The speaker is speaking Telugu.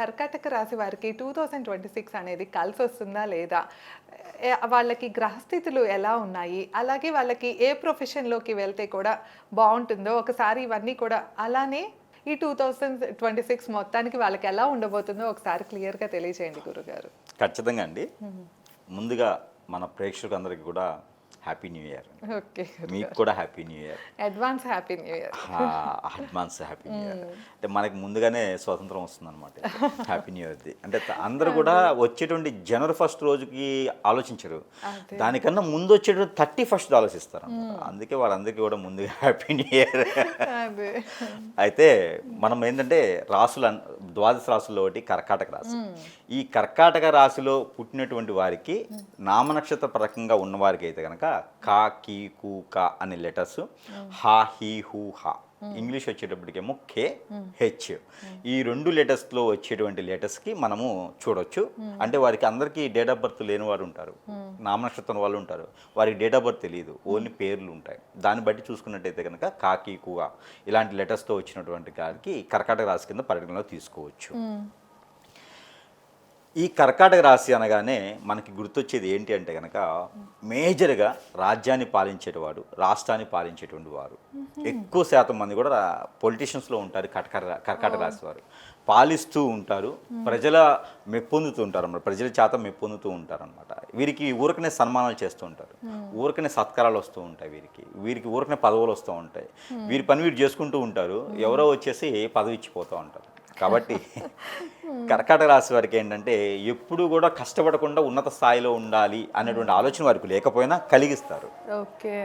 కర్కాటక రాశి వారికి టూ థౌజండ్ ట్వంటీ సిక్స్ అనేది కలిసి వస్తుందా లేదా? వాళ్ళకి గ్రహస్థితులు ఎలా ఉన్నాయి? అలాగే వాళ్ళకి ఏ ప్రొఫెషన్లోకి వెళ్తే కూడా బాగుంటుందో ఒకసారి ఇవన్నీ కూడా అలానే ఈ టూ థౌజండ్ ట్వంటీ సిక్స్ మొత్తానికి వాళ్ళకి ఎలా ఉండబోతుందో ఒకసారి క్లియర్గా తెలియజేయండి గురుగారు. ఖచ్చితంగా అండి. ముందుగా మన ప్రేక్షకులందరికీ కూడా హ్యాపీ న్యూ ఇయర్ ఓకే మీకు కూడా happy new year advance happy new year advance happy new year అంటే మనకి ముందుగానే స్వాతంత్రం వస్తుంది అనమాట హ్యాపీ న్యూ ఇయర్ది అంటే అందరూ కూడా వచ్చేటువంటి జనవరి ఫస్ట్ రోజుకి ఆలోచించరు. దానికన్నా ముందు వచ్చేటువంటి థర్టీ ఫస్ట్ ఆలోచిస్తారు అన్నమాట. అందుకే వాళ్ళందరికీ కూడా ముందుగా హ్యాపీ న్యూ ఇయర్ అయితే మనం ఏంటంటే రాసులు ద్వాదశ రాశుల్లో ఒకటి కర్కాటక రాశి. ఈ కర్కాటక రాశిలో పుట్టినటువంటి వారికి నామనక్షత్ర పరకంగా ఉన్నవారికి అయితే కనుక కా కీ కు కా అనే లెటర్స్ హా హీ హూ హా ఇంగ్లీష్ వచ్చేటప్పటికేమో కే హెచ్ ఈ రెండు లెటర్స్లో వచ్చేటువంటి లెటర్స్కి మనము చూడొచ్చు. అంటే వారికి అందరికీ డేట్ ఆఫ్ బర్త్ లేని వారు ఉంటారు. నామనక్షత్రం వాళ్ళు ఉంటారు. వారికి డేట్ ఆఫ్ బర్త్ తెలియదు ఓన్లీ పేర్లు ఉంటాయి. దాన్ని బట్టి చూసుకున్నట్టయితే కనుక కాకి కువా ఇలాంటి లెటర్స్తో వచ్చినటువంటి గారికి కర్కాటక రాశి కింద పరిగణలో తీసుకోవచ్చు. ఈ కర్కాటక రాశి అనగానే మనకి గుర్తొచ్చేది ఏంటి అంటే కనుక మేజర్గా రాజ్యాన్ని పాలించేటివాడు రాష్ట్రాన్ని పాలించేటువంటి వారు. ఎక్కువ శాతం మంది కూడా పొలిటీషియన్స్లో ఉంటారు కర్కాటక కర్కాటక రాశి వారు. పాలిస్తూ ఉంటారు ప్రజల మెప్పొందుతూ ఉంటారు అన్నమాట ప్రజల చేత మెప్పొందుతూ ఉంటారు అనమాట వీరికి ఊరికనే సన్మానాలు చేస్తూ ఉంటారు ఊరికనే సత్కారాలు వస్తూ ఉంటాయి వీరికి వీరికి ఊరికనే పదవులు వస్తూ ఉంటాయి. వీరి పని వీరు చేసుకుంటూ ఉంటారు ఎవరో వచ్చేసి పదవి ఇచ్చిపోతూ ఉంటారు. కాబట్టి కర్కాటక రాశి వారికి ఏంటంటే ఎప్పుడు కూడా కష్టపడకుండా ఉన్నత స్థాయిలో ఉండాలి అనేటువంటి ఆలోచన వారికి లేకపోయినా కలిగిస్తారు. ఓకే.